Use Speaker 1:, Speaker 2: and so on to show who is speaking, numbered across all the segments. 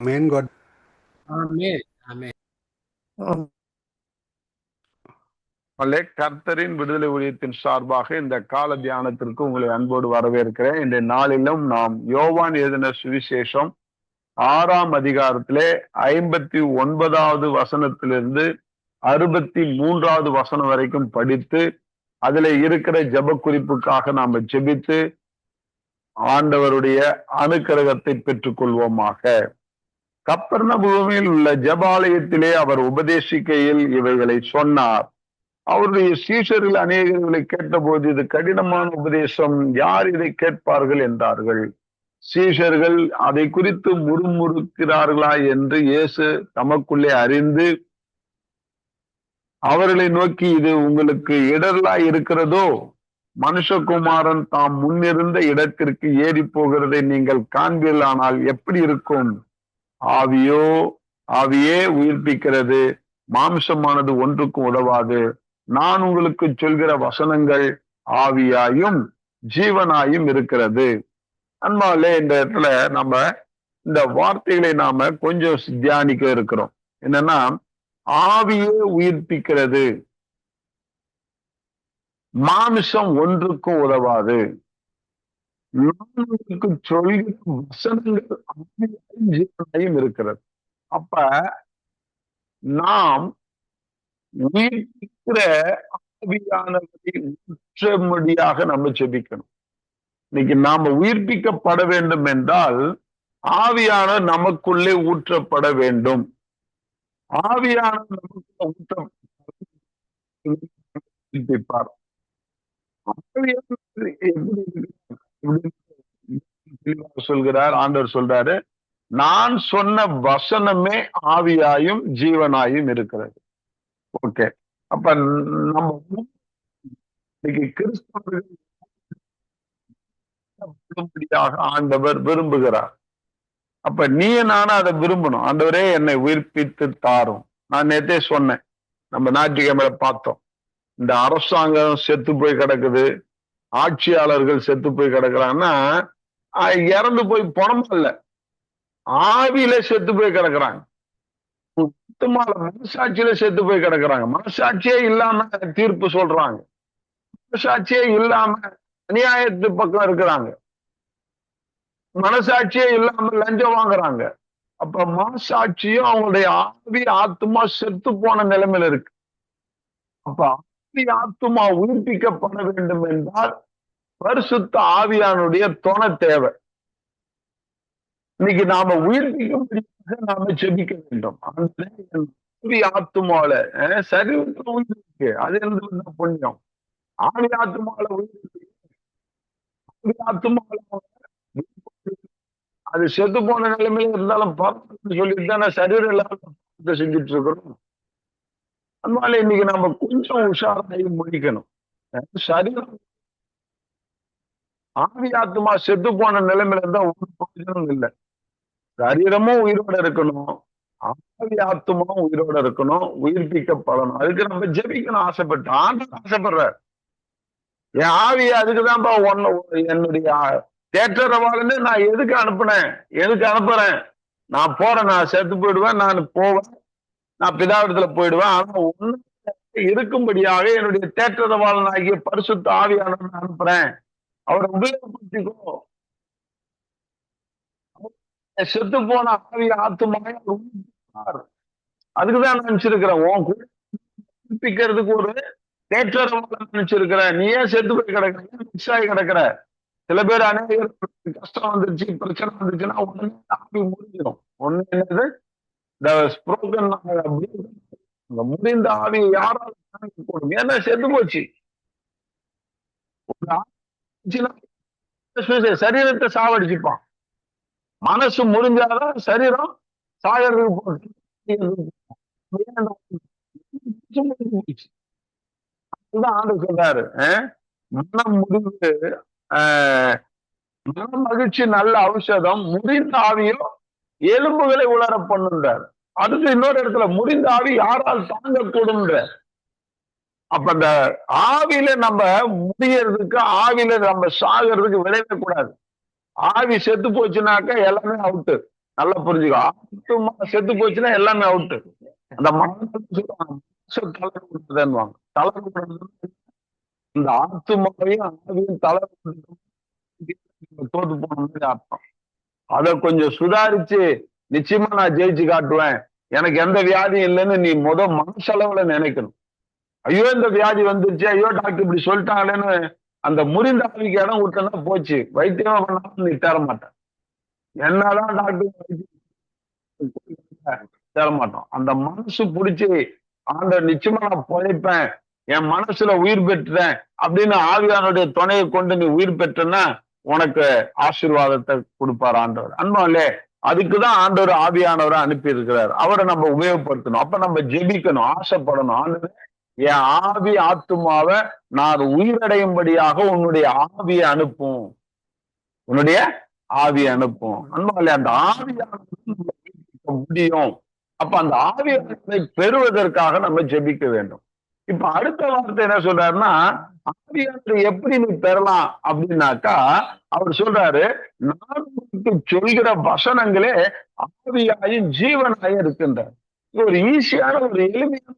Speaker 1: Amen. God.
Speaker 2: ஆமென் ஆமென்
Speaker 3: அல்லே கர்த்தரின் விடுதலை ஊழியத்தின் சார்பாக இந்த கால தியானத்திற்கு உங்களை அன்போடு வரவேற்கிறேன் இந்த நாளிலும் நாம் யோவான் எழுதின சுவிசேஷம் ஆறாம் அதிகாரத்திலே ஐம்பத்தி ஒன்பதாவது வசனத்திலிருந்து அறுபத்தி மூன்றாவது வசனம் வரைக்கும் படித்து அதுல இருக்கிற ஜெப குறிப்புக்காக நாம ஜெபித்து ஆண்டவருடைய அனுக்கிரகத்தை பெற்றுக்கொள்வோமாக கப்பர்ண பூமியில் உள்ள ஜபாலயத்திலே அவர் உபதேசிக்கையில் இவைகளை சொன்னார். அவருடைய சீஷர்கள் அநேகர்களை கேட்டபோது இது கடினமான உபதேசம் யார் இதை கேட்பார்கள் என்றார்கள். சீஷர்கள் அதை குறித்து முறுமுறுக்கிறார்களா என்று இயேசு தமக்குள்ளே அறிந்து அவர்களை நோக்கி இது உங்களுக்கு இடர்லா இருக்கிறதோ? மனுஷகுமாரன் தாம் முன்னிருந்த இடத்திற்கு ஏறி போகிறதை நீங்கள் காண்பீர்களானால் எப்படி இருக்கும்? ஆவியோ ஆவியே உயிர்ப்பிக்கிறது. மாம்சமானது ஒன்றுக்கும் உதவாது. நான் உங்களுக்கு சொல்கிற வசனங்கள் ஆவியாயும் ஜீவனாயும் இருக்கிறது. அன்பாலே இந்த இடத்துல நம்ம இந்த வார்த்தைகளை நாம கொஞ்சம் தியானிக்க இருக்கிறோம். என்னன்னா ஆவியே உயிர்ப்பிக்கிறது. மாமிசம் ஒன்றுக்கும் உதவாது. நான் உங்களுக்கு வசனங்கள் ஜீவனையும் இருக்கிறது. அப்ப நாம் உயிர்ப்பிக்கிற ஆவியானவரை ஊற்றபடியாக நம்ம செபிக்கணும் இன்னைக்கு நாம உயிர்ப்பிக்கப்பட வேண்டும் என்றால் ஆவியான நமக்குள்ளே ஊற்றப்பட வேண்டும். ஆவியான நமக்குள்ள ஊற்ற ஆவியான எப்படி சொல்கிறார் ஆண்டவர் சொல்றாரு நான் சொன்ன வசனமே ஆவியாயும் ஜீவனாயும் இருக்கிறது. ஓகே. அப்ப நம்ம இன்னைக்கு கிறிஸ்தவர்கள் ஆண்டவர் விரும்புகிறார். அப்ப நீ நானும் அதை விரும்பணும். ஆண்டவரே என்னை உயிர்ப்பித்து தாரும். நான் நேத்தே சொன்னேன் நம்ம ஞாயிற்றுக்கிழமை பார்த்தோம். இந்த அரசாங்கம் செத்து போய் கிடக்குது. ஆட்சியாளர்கள் செத்து போய் கிடக்குறாங்கன்னா இறந்து போய் பணம் இல்ல ஆவியில செத்து போய் கிடக்குறாங்க. சுத்தமால மனசாட்சியில செத்து போய் கிடக்குறாங்க. மனசாட்சியே இல்லாம தீர்ப்பு சொல்றாங்க. மனசாட்சியே இல்லாம அநியாயத்து பக்கம் இருக்கிறாங்க. மனசாட்சியே இல்லாம லஞ்சம் வாங்குறாங்க. அப்ப மனசாட்சியும் அவங்களுடைய ஆவி ஆத்மா செத்து போன நிலைமையில இருக்கு. அப்ப ஆவி ஆத்மா உயிர்ப்பிக்கப்பட வேண்டும் என்றால் பரிசுத்த ஆவியானுடைய துணை தேவை. இன்னைக்கு நாம உயிர்ப்பிக்க நாம செபிக்க வேண்டும். ஆண்டவரே, ஆவி ஆத்துமால அஹ், சரீரத்துல உயிர் இருக்கு அது என்ன புண்ணியம்? ஆவி ஆத்துமால உயிர் இருக்கு ஆவி ஆத்துமால அது செத்து போன நிலைமையில இருந்தாலும் பார்த்து சொல்லிட்டு தானே சரீரம் இல்லாத செஞ்சுட்டு இருக்கிறோம். அதனால இன்னைக்கு நம்ம கொஞ்சம் உஷாராகி முடிக்கணும். சரீரம் ஆவி ஆத்துமா செத்து போன நிலைமையில இருந்தா ஒரு பிரயோஜனம் இல்லை. சரீரமும் உயிரோட இருக்கணும். ஆவி ஆத்மாவும் உயிரோட இருக்கணும். உயிர்ப்பிக்கப்படணும். அதுக்கு நம்ம ஜெபிக்கணும் ஆசைப்பட்டு ஆண்டவர் ஆசைப்படுறார். என் ஆவி அதுக்குதான்ப்பா ஒன்னு என்னுடைய தேற்றரவாளன்னு நான் எதுக்கு அனுப்புனேன்? எதுக்கு அனுப்புறேன்? நான் போறேன் நான் செத்து போயிடுவேன் நான் போவேன். நான் பிதாவிடத்துல போயிடுவேன். ஆனா ஒண்ணு இருக்கும்படியாக என்னுடைய தேற்றதவாளன் ஆகிய பரிசுத்த ஆவியானவன் அனுப்புறேன். அவரை உபயோகப்படுத்திக்கோ. செத்து போன ஆவி ஆத்துமாய் அதுக்குதான் நினைச்சிருக்கிறேன். உன் கூட ஒரு தேற்றரவாளன் நினைச்சிருக்கிறேன். நீ ஏன் செத்து போய் கிடக்குற மிக்ஸ் ஆகி கிடக்குற. சில பேர் அநேகர் கஷ்டம் வந்துருச்சு பிரச்சனை வந்துருச்சுன்னா உடனே ஆவி முடிஞ்சிடும் ஒண்ணு என்னது? முடிந்த ஆவி யாரால் கூடும் ஏன்னா செத்து போச்சு. சரீரத்தை சாவடிச்சுப்பான். மனசு முடிஞ்சாதான் சரீரம் சாகிறதுக்கு அதுதான் ஆண்டு சொல்றாரு. அஹ், மனம் முடிந்து ஆஹ், மன மகிழ்ச்சி நல்ல ஔஷதம் முடிந்த ஆவியோ எலும்புகளை உலர பண்ணுன்றார். அடுத்து இன்னொரு இடத்துல முடிந்த ஆவி யாரால் தாங்கக்கூடும்ன்ற. அப்ப அந்த ஆவியில நம்ம முடியறதுக்கு ஆவியில நம்ம சாகிறதுக்கு விளைவே கூடாது. ஆவி செத்து போச்சுனாக்கா எல்லாமே அவுட்டு நல்லா புரிஞ்சுக்கோ. ஆத்துமா செத்து போச்சுன்னா எல்லாமே அவுட்டு அந்த மனசு தளர விடுறதுன்னுவாங்க இந்த ஆத்துமாவையும் ஆவியும் தளர்வு தோத்து போன மாதிரி அர்த்தம். அதை கொஞ்சம் சுதாரிச்சு நிச்சயமா நான் ஜெயிச்சு காட்டுவேன். எனக்கு எந்த வியாதியும் இல்லைன்னு நீ முத மனசளவுல நினைக்கணும். ஐயோ இந்த வியாதி வந்துருச்சு ஐயோ டாக்டர் இப்படி சொல்லிட்டாங்களேன்னு அந்த முறிந்த ஆவிக்கு இடம் விட்டனா போச்சு. வைத்தியமா பண்ணாலும் நீ தேர மாட்டேன். என்னதான் டாக்டர் தேர மாட்டோம். அந்த மனசு பிடிச்சி ஆண்ட நிச்சயமா நான் பொழைப்பேன். என் மனசுல உயிர் பெற்றேன் அப்படின்னு ஆவியானுடைய துணையை கொண்டு நீ உயிர் பெற்றேன்னா உனக்கு ஆசீர்வாதத்தை கொடுப்பார் ஆண்டவர். அன்பாலே அதுக்குதான் ஆண்டவர் ஆவியானவரை அனுப்பி இருக்கிறார் அவரை நம்ம உபயோகப்படுத்தணும். அப்ப நம்ம ஜெபிக்கணும் ஆசைப்படணும். ஆண்டவர் என் ஆவி ஆத்துமாவை நான் உயிரடையும்படியாக உன்னுடைய ஆவியை அனுப்பும். உன்னுடைய ஆவியை அனுப்பும். அன்பாலே அந்த ஆவியானது முடியும். அப்ப அந்த ஆவியானதை பெறுவதற்காக நம்ம ஜெபிக்க வேண்டும். இப்ப அடுத்த வார்த்தை என்ன சொல்றாருன்னா ஆவியானதை எப்படி நீ பெறலாம் அப்படின்னாக்கா அவர் சொல்றாரு நான் சொல்கிற வசனங்களே ஆவியாயும் ஜீவனாயும் இருக்கின்றார் ஒரு ஈஸியான ஒரு எளிமையான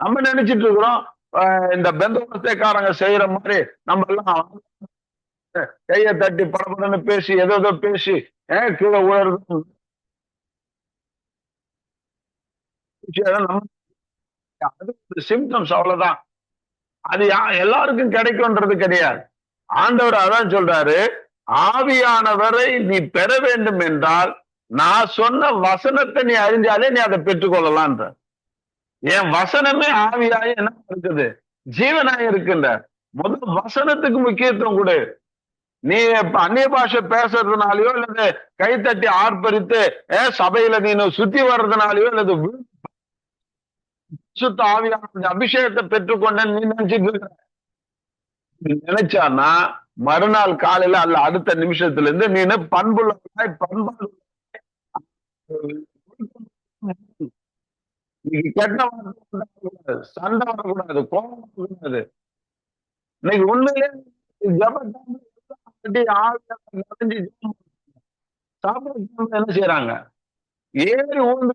Speaker 3: நம்ம நினைச்சிட்டு இருக்கிறோம் இந்த பெந்தோபஸ்தேக்காரங்க செய்யற மாதிரி நம்ம எல்லாம் கைய தட்டி படப்படன்னு பேசி ஏதோ ஏதோ பேசி ஏன் கீழே உழறது. அது சிம்டம்ஸ் அவ்வளவுதான். அது எல்லாருக்கும் கிடைக்கும்ன்றது கிடையாது. ஆண்டவர் அதான் சொல்றாரு ஆவியானவரை நீ பெற வேண்டும் என்றால் நான் சொன்ன வசனத்தை நீ அறிஞ்சாலே நீ அதை பெற்றுக்கொள்ளலான்ற என் வசனமே ஆவியாய என்ன இருக்குது ஜீவனாய் இருக்கின்ற. முதல் வசனத்துக்கு முக்கியத்துவம் கொடு. நீ அந்நிய பாஷை பேசுறதுனாலயோ இல்லது கைத்தட்டி ஆர்ப்பரித்து சபையில நீ சுத்தி வர்றதுனாலயோ இல்லது சுத்த ஆவியான அபிஷேகத்தை பெற்றுக்கொண்ட நீ நினைச்சிட்டு இருக்க நினைச்சான்னா மறுநாள் காலையில அல்ல அடுத்த நிமிஷத்துல இருந்து நீ பண்புள்ள பண்பாடு இன்னைக்கு கெட்ட சண்டை வரக்கூடாது கோபம் வரக்கூடாது. இன்னைக்கு உண்மையிலே சாப்பிட என்ன செய்யறாங்க ஏறி ஊழ்ந்து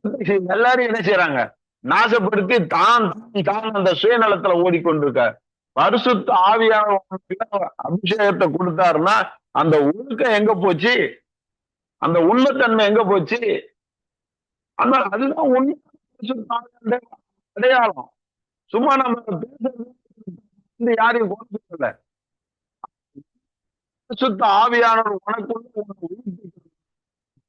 Speaker 3: எல்லாரும் என்ன செய்யறாங்க நாசப்படுத்தி தான் தான் அந்த சுயநலத்துல ஓடிக்கொண்டிருக்கார் பரிசுத்த ஆவியான அபிஷேகத்தை கொடுத்தாருன்னா அந்த ஒழுக்கம் எங்க போச்சு? அந்த உண்மைத்தன்மை எங்க போச்சு? அந்த அதுதான் உண்மை அடையாளம். சும்மா நம்ம பேசுறது யாரையும் கொடுக்கல சுத்த ஆவியானவர் உனக்குள்ள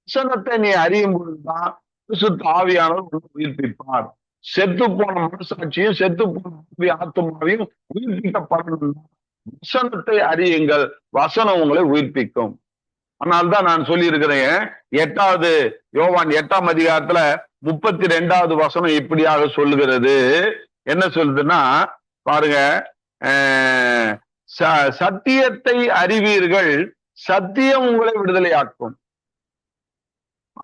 Speaker 3: வசனத்தை நீ அறியும் பொழுதுதான் சுத்த ஆவியானவர் உயிர்ப்பிப்பார். செத்து போன மனசாட்சியும் செத்து போன ஆத்மாவையும் உயிர்ப்பிக்கப்படணும் வசனத்தை அறியுங்கள். வசனம் உங்களை உயிர்ப்பிக்கும். அதனால்தான் நான் சொல்லி இருக்கிறேன் எட்டாவது யோவான் எட்டாம் அதிகாரத்துல முப்பத்தி ரெண்டாவது வசனம் இப்படியாக சொல்லுகிறது. என்ன சொல்லுதுன்னா பாருங்க சத்தியத்தை அறிவீர்கள் சத்தியம் உங்களை விடுதலையாக்கும்.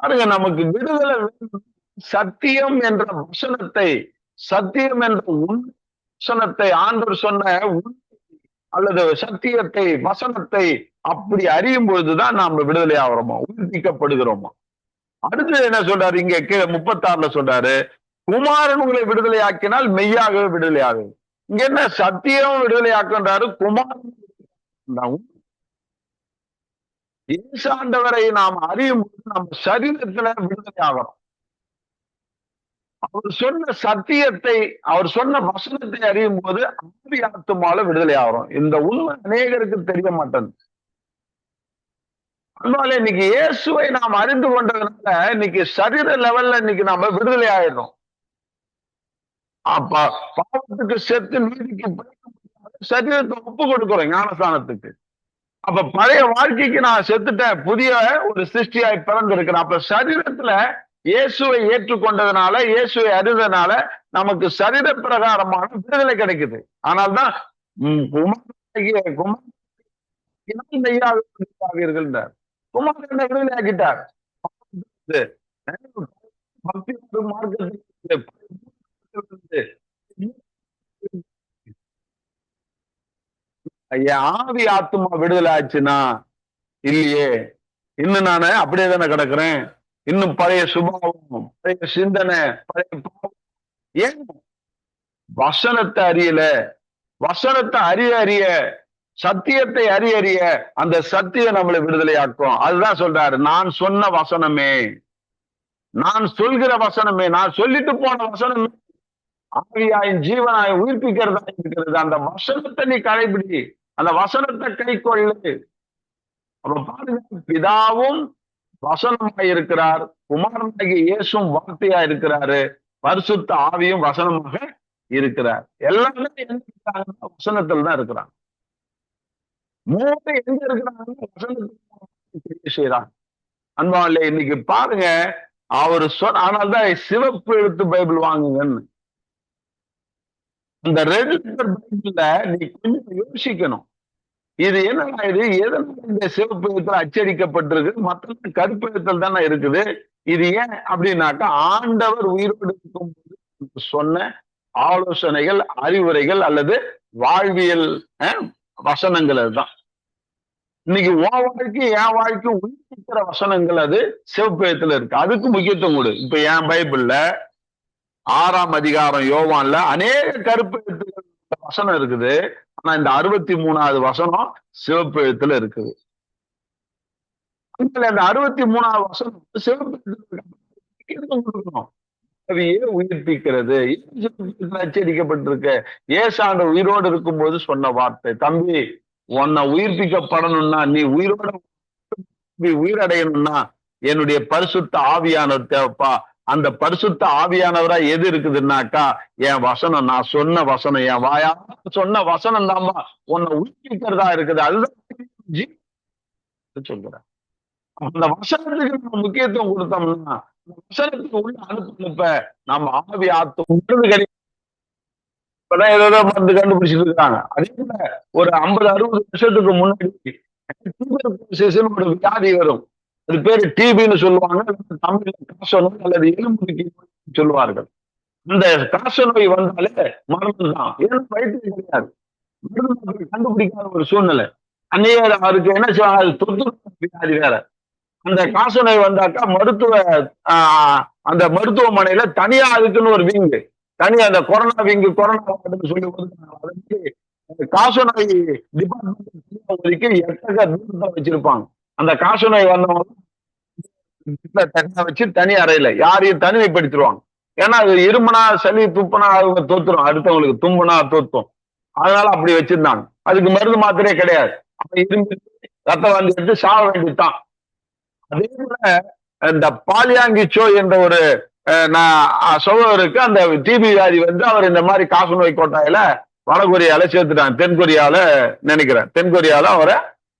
Speaker 3: பாருங்க நமக்கு விடுதலை சத்தியம் என்ற வசனத்தை சத்தியம் என்ற வசனத்தை ஆண்டவர் சொன்ன அல்லது சத்தியத்தை வசனத்தை அப்படி அறியும் பொழுதுதான் நாம விடுதலை ஆகிறோமா உயிர்ப்பிக்கப்படுகிறோமா? அடுத்து என்ன சொல்றாரு இங்க கீழே முப்பத்தாறுல சொல்றாரு குமாரன் உங்களை விடுதலை ஆக்கினால் மெய்யாகவே விடுதலை ஆகுது இங்க என்ன சத்தியம் விடுதலை ஆக்குன்றாரு குமாரன் ஈசாண்டவரை நாம் அறியும் போது நம்ம சரீரத்துல விடுதலை ஆகிறோம் அவர் சொன்ன சத்தியத்தை அவர் சொன்ன வசனத்தை அறியும் போது ஆவி ஆத்துமால விடுதலை ஆகிறோம் இந்த உண்மை அநேகருக்கு தெரிய மாட்டேன். அதனால இன்னைக்கு இயேசுவை நாம் அறிந்து கொண்டதுனால இன்னைக்கு சரீர லெவல்ல இன்னைக்கு நாம விடுதலை ஆயிடுறோம் அப்ப பாவத்துக்கு செத்து நீதிக்கு சரீரத்தை ஒப்பு கொடுக்கிறோம் ஞானஸ்தானத்துக்கு. அப்ப பழைய வாழ்க்கைக்கு நான் செத்துட்டேன். புதிய ஒரு சிருஷ்டியாய் பிறந்திருக்கிறேன். அப்ப சரீரத்துல இயேசுவை ஏற்றுக்கொண்டதுனால இயேசுவை அறிந்ததுனால நமக்கு சரீர பிரகாரமான விடுதலை கிடைக்குது. ஆனால்தான் குமாரீர்கள் குமார் என்ன விடுதலை ஆக்கிட்டார்? பக்தி மார்க்கத்தில் ஆவி ஆத்மா விடுதலை ஆச்சுன்னா? இல்லையே. இன்னும் நானு அப்படியே தானே கிடக்குறேன். இன்னும் பழைய சுபாவம் பழைய சிந்தனை பழைய ஏன்? வசனத்தை அறியல. வசனத்தை அறிய அறிய சத்தியத்தை அறிய அறிய அந்த சத்தியம் நம்மளை விடுதலையாக்கும். அதுதான் சொல்றாரு. நான் சொன்ன வசனமே. நான் சொல்கிற வசனமே. நான் சொல்லிட்டு போன வசனமே. ஆவியாயின் ஜீவனாய் உயிர்ப்பிக்கிறதா இருக்கிறது. அந்த வசனத்தை நீ கடைபிடி. அந்த வசனத்தை கை கொள்ளு. அப்ப பாருங்க பிதாவும் வசனமா இருக்கிறார். குமாரனாகிய இயேசும் வார்த்தையா இருக்கிறாரு. பரிசுத்த ஆவியும் வசனமாக இருக்கிறார். எல்லாமே எங்க இருக்கிறாங்கன்னா வசனத்துல தான் இருக்கிறாங்க. மூணு எங்க இருக்கிறாங்கன்னா வசனத்துல செய்யறாங்க அன்பாவில்லை இன்னைக்கு பாருங்க அவர் சொன்ன ஆனால்தான் சிவப்பு எழுத்து பைபிள் வாங்குங்கன்னு. அந்த ரெட் பைபிள்ல நீ கொஞ்சம் யோசிக்கணும். இது என்ன இது எதனால இந்த சிவப்பு எழுத்துல அச்சடிக்கப்பட்டிருக்கு மற்ற கருப்பு எழுத்துல தானே இருக்குது. இது ஏன் அப்படின்னாக்கா ஆண்டவர் உயிரோடு இருக்கும்போது சொன்ன ஆலோசனைகள் அறிவுரைகள் அல்லது வாழ்வியல் அஹ், வசனங்கள் அதுதான். இன்னைக்கு உன் வாழ்க்கை என் வாழ்க்கை உயிர்ப்பிக்கிற வசனங்கள் அது சிவப்பு எழுத்துல இருக்கு. அதுக்கு முக்கியத்துவம் கொடு. இப்ப என் பைபிள்ல ஆறாம் அதிகாரம் யோவான்ல அநேக கருப்பு எழுத்துக்கள் வசனம் இருக்குது. ஆனா இந்த அறுபத்தி மூணாவது வசனம் சிவப்பு எழுத்துல இருக்குது. அதனால அந்த அறுபத்தி மூணாவது வசனம் சிவப்பு ஆவியே உயிர்ப்பிக்கிறது. ஏன் ஏசாண்ட உயிரோடு இருக்கும்போது சொன்ன வார்த்தை தம்பி உன்னை உயிர்ப்பிக்கப்படணும்னா நீ உயிரோட உயிரடையணும்னா என்னுடைய பரிசுத்த ஆவியானவர் தேவைப்பா. அந்த பரிசுத்த ஆவியானவரா எது இருக்குதுன்னாக்கா என் வசனம் நான் சொன்ன வசனம் என் வாயா சொன்ன வசனம் தாம்மா உன்னை உயிர்ப்பிக்கிறதா இருக்குது. அதுதான் ஜீ சொல்றேன் அந்த வசனத்துக்கு நம்ம முக்கியத்துவம் கொடுத்தோம்னா அந்த வசனத்துக்கு உள்ள அனுப்ப நம்ம ஆவி ஆத்து கிடைக்கும் இப்பதான் ஏதோ மருந்து கண்டுபிடிச்சிட்டு இருக்காங்க. அதே போல ஒரு ஐம்பது அறுபது வருஷத்துக்கு முன்னாடி ஒரு வியாதி வரும். அது பேரு டிபின்னு சொல்லுவாங்க தமிழ் தமிழ்ல காசநோய் அல்லது எலும்புக்கு சொல்லுவார்கள். இந்த காசநோய் வந்தாலே மரணம் தான். ஏன்னா வயிற்று கிடையாது. மருந்து கண்டுபிடிக்காத ஒரு சூழ்நிலை. அன்னையே அவருக்கு என்ன செய்வாங்க வியாதி வேற. அந்த காசநோய் வந்தாக்கா மருத்துவ ஆஹ், அந்த மருத்துவமனையில தனியா அதுக்குன்னு ஒரு விங்கு. தனியா அந்த கொரோனா விங்கு கொரோனா சொல்லி ஒதுக்குனாங்க. அது காசநோய் டிபார்ட்மெண்ட் ஒதுக்கி எட்டக தூரத்தை வச்சிருப்பாங்க. அந்த காசநோய் வந்தவங்க தனியா வச்சு தனி அறையில யாரையும் தனிமைப்படுத்திடுவாங்க. ஏன்னா அது இரும்புனா சளி துப்புனா அவங்க தோத்துரும். அடுத்தவங்களுக்கு தும்புனா தோத்தும். அதனால அப்படி வச்சிருந்தாங்க. அதுக்கு மருந்து மாத்திரையே கிடையாது. அப்ப இரும்பு ரத்தம் வந்து எடுத்து சாக வேண்டியதுதான். அதே போல இந்த பாலியாங்கிச்சோ என்ற ஒரு நான் சோழருக்கு அந்த டிபி வியாதி வந்து அவர் இந்த மாதிரி காசநோய் கோட்டாயில வடகொரியால சேர்த்துட்டாங்க. தென் கொரியால நினைக்கிறேன். தென் கொரியால அவரை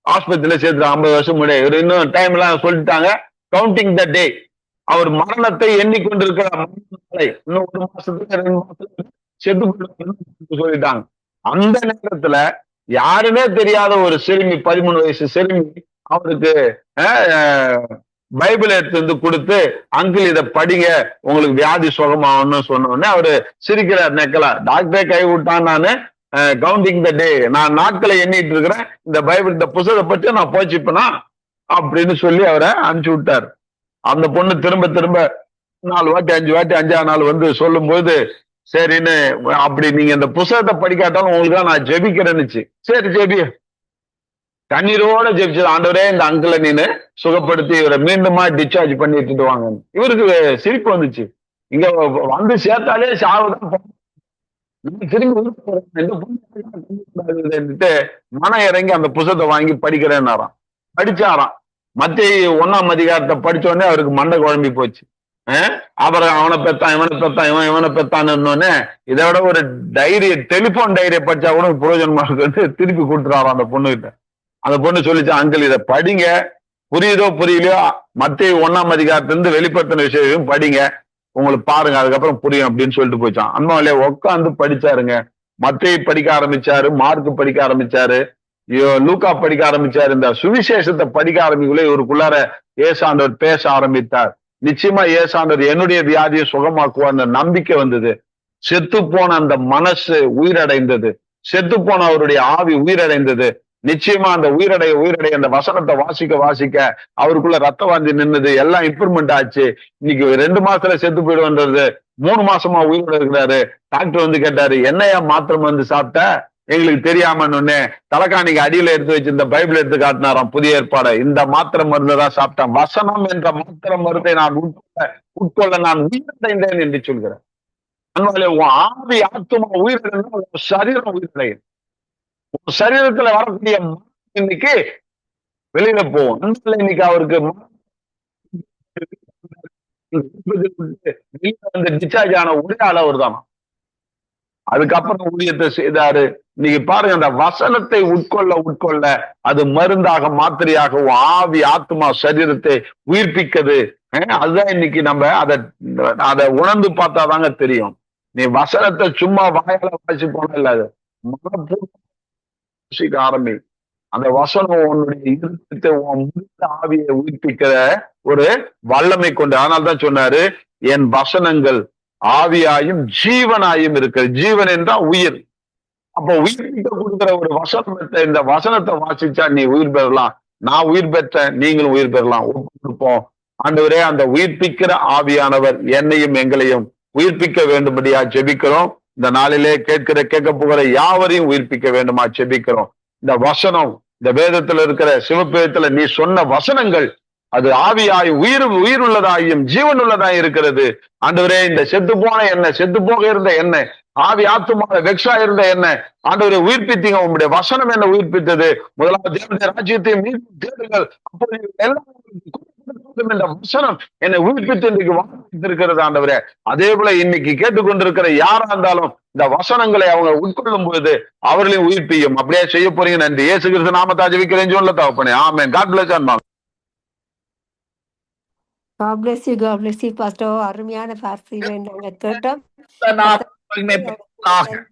Speaker 3: ஆஸ்பத்திரியில சேர்த்து ஐம்பது வருஷம் முன்னாடி. இவர் இன்னும் டைம் எல்லாம் சொல்லிட்டாங்க கவுண்டிங் த டே அவர் மரணத்தை எண்ணிக்கொண்டிருக்கிற இன்னும் ஒரு மாசத்துக்கு ரெண்டு மாசத்துக்கு செத்து சொல்லிட்டாங்க. அந்த நேரத்துல யாருமே தெரியாத ஒரு சிறுமி பதிமூணு வயசு சிறுமி அவருக்கு பைபிள் எடுத்து வந்து கொடுத்து அங்கிள் இதை படிங்க உங்களுக்கு வியாதி சுகமாகணும்னு சொன்ன உடனே அவரு சிரிக்கிறார் நெக்கலா. டாக்டரே கை விட்டான் நானு கவுண்டிங் த டே நான் நாட்களை எண்ணிட்டு இருக்கிறேன் இந்த பைபிள் இந்த புத்தகத்தை பற்றி நான் போச்சுப்பேனா? அப்படின்னு சொல்லி அவரை அனுப்பிச்சு விட்டார். அந்த பொண்ணு திரும்ப திரும்ப நாலு வாட்டி அஞ்சு வாட்டி அஞ்சாவது நாள் வந்து சொல்லும்போது சரின்னு அப்படி நீங்க இந்த புத்தகத்தை படிக்காட்டாலும் உங்களுக்கு நான் ஜெபிக்கிறேன்னுச்சு. சரி ஜெபி. கண்ணீரோட ஜெபிச்சது ஆண்டவரே இந்த அங்கிளை நீனு சுகப்படுத்தி இவரை மீண்டுமா டிஸ்சார்ஜ் பண்ணி எடுத்துட்டு வாங்க இவருக்கு சிரிப்பு வந்துச்சு. இங்க வந்து சேர்த்தாலே சாவுதான் நம்ம திரும்பி ஊருக்கு போறோம். மனம் இறங்கி அந்த புத்தகத்தை வாங்கி படிக்கிறேன்னாராம். படிச்சாராம். மத்திய ஒன்னாம் அதிகாரத்தை படிச்சோடனே அவருக்கு மண்டை குழம்பி போச்சு. அப்புறம் அவனை பெத்தான் இவனை பெத்தான் இவன் இவனை பெத்தான்னு இதை விட ஒரு டைரி டெலிபோன் டைரியை படிச்சா கூட புரோஜனமா இருக்குன்னு திருப்பி கொடுத்துறாராம் அந்த பொண்ணுகிட்ட. அந்த பொண்ணு சொல்லிச்சு அங்கிள் இதை படிங்க. புரியுதோ புரியலையோ? மத்திய ஒன்னாம் அதிகாரத்திலிருந்து வெளிப்படுத்தின விஷயம் படிங்க. உங்களுக்கு பாருங்க அதுக்கப்புறம் புரியும் அப்படின்னு சொல்லிட்டு போயிச்சான் அண்ணாவிலே உட்காந்து படிச்சாருங்க. மத்திய படிக்க ஆரம்பிச்சாரு மார்க் படிக்க ஆரம்பிச்சாரு. லூக்கா படிக்க ஆரம்பிச்சாரு. இந்த சுவிசேஷத்தை படிக்க ஆரம்பிக்கல இவருக்குள்ளார ஏசாண்டவர் பேச ஆரம்பித்தார். நிச்சயமா ஏசாண்டவர் என்னுடைய வியாதியை சுகமாக்குவார் நம்பிக்கை வந்தது. செத்து போன அந்த மனசு உயிரடைந்தது. செத்து போன அவருடைய ஆவி உயிரடைந்தது. நிச்சயமா அந்த உயிரடைய உயிரடைய அந்த வசனத்தை வாசிக்க வாசிக்க அவருக்குள்ள ரத்த வாந்தி நின்னுது எல்லாம் இம்ப்ரூவ்மெண்ட் ஆச்சு. இன்னைக்கு ரெண்டு மாசத்துல செத்து போயிடுன்றது மூணு மாசமா உயிரோட இருக்கிறாரு. டாக்டர் வந்து கேட்டாரு என்னையா மாத்திரம் வந்து சாப்பிட்ட? எங்களுக்கு தெரியாமன்னு தலைக்காணிக்கு அடியில எடுத்து வச்சிருந்த பைபிள் எடுத்து காட்டினாராம் புதிய ஏற்பாடு. இந்த மாத்திரை மருந்து தான் சாப்பிட்டேன். வசனம் என்ற மாத்திரை மருந்தை நான் உட்கொள்ள உட்கொள்ள நான் உயிரடைந்தேன் என்று சொல்கிறேன் உன் ஆவி ஆத்துமா உயிரிழந்தா சரீரம் உயிரிழையும் சரீரத்துல வரக்கூடிய இன்னைக்கு வெளியில போகும் இன்னைக்கு அவருக்கு மரணம் டிஸ்சார்ஜ் ஆன ஒரே ஆள் அவர் தான் அதுக்கப்புறம் ஊழியத்தை செய்தாரு. இன்னைக்கு பாருங்க அந்த வசனத்தை உட்கொள்ள உட்கொள்ள அது மருந்தாக மாத்திரையாக ஆவி ஆத்மா சரீரத்தை உயிர்ப்பிக்குது அதுதான் இன்னைக்கு நம்ம அதை அதை உணர்ந்து பார்த்தாதாங்க தெரியும். நீ வசனத்தை சும்மா வாயால வாசி போன இல்ல அது மனப்பூர்வ ஆரம்பி. அந்த வசனம் உன்னுடைய இருத்தத்தை உன் முழுத்த ஆவியை உயிர்ப்பிக்கிற ஒரு வல்லமை கொண்டு அதனால தான் சொன்னாரு என் வசனங்கள் ஆவியாயும் ஜீவனாயும் இருக்கிற ஜீவன் என்றா உயிர். அப்ப உயிர்ப்பிக்க கொடுக்கிற ஒரு வசனத்தை இந்த வசனத்தை வாசிச்சா நீ உயிர் பெறலாம். நான் உயிர் பெற்றேன் நீங்களும் உயிர் பெறலாம். ஒப்புக்கொடுப்போம் ஆண்டவரே அந்த உயிர்ப்பிக்கிற ஆவியானவர் என்னையும் எங்களையும் உயிர்ப்பிக்க வேண்டும்படியா ஜெபிக்கிறோம். இந்த நாளிலே கேட்கிற கேட்க போகிற யாவரையும் உயிர்ப்பிக்க வேண்டுமா செபிக்கிறோம். இந்த வசனம் இந்த வேதத்துல இருக்கிற சிவப்பேதத்துல நீ சொன்ன வசனங்கள் அது ஆவியாய் உயிர் உயிர் உள்ளதாயும் ஜீவன் உள்ளதாய் இருக்கிறது. ஆண்டவரே இந்த செத்து போன என்ன செத்து போக இருந்த என்ன ஆவி ஆத்துமான வெக்ஷா இருந்த என்ன ஆண்டவரை உயிர்ப்பித்தீங்க. உங்களுடைய வசனம் என்ன உயிர்ப்பித்தது? முதலாவது தேவனுடைய ராஜ்யத்தை மீண்டும் தேடுங்கள். அப்போது எல்லாம் என்ற வசனம் என்னை உயிர்ப்பித்து இன்றைக்கு வாழ்ந்திருக்கிறது ஆண்டவரே. அதே போல இன்னைக்கு கேட்டுக்கொண்டிருக்கிற யாரா இருந்தாலும் இந்த வசனங்களை அவங்க உட்கொள்ளும் பொழுது அவர்களையும் உயிர்ப்பியும். அப்படியே செய்ய போறீங்க. நன்றி. ஏசு கிறிஸ்து நாமத்தை ஜெபிக்கிறேன் சொல்ல தகப்பனே. ஆமென். காட் பிளஸ் அன்மா
Speaker 1: God bless you, God bless you, Pastor. அருமையான கேட்டோம்.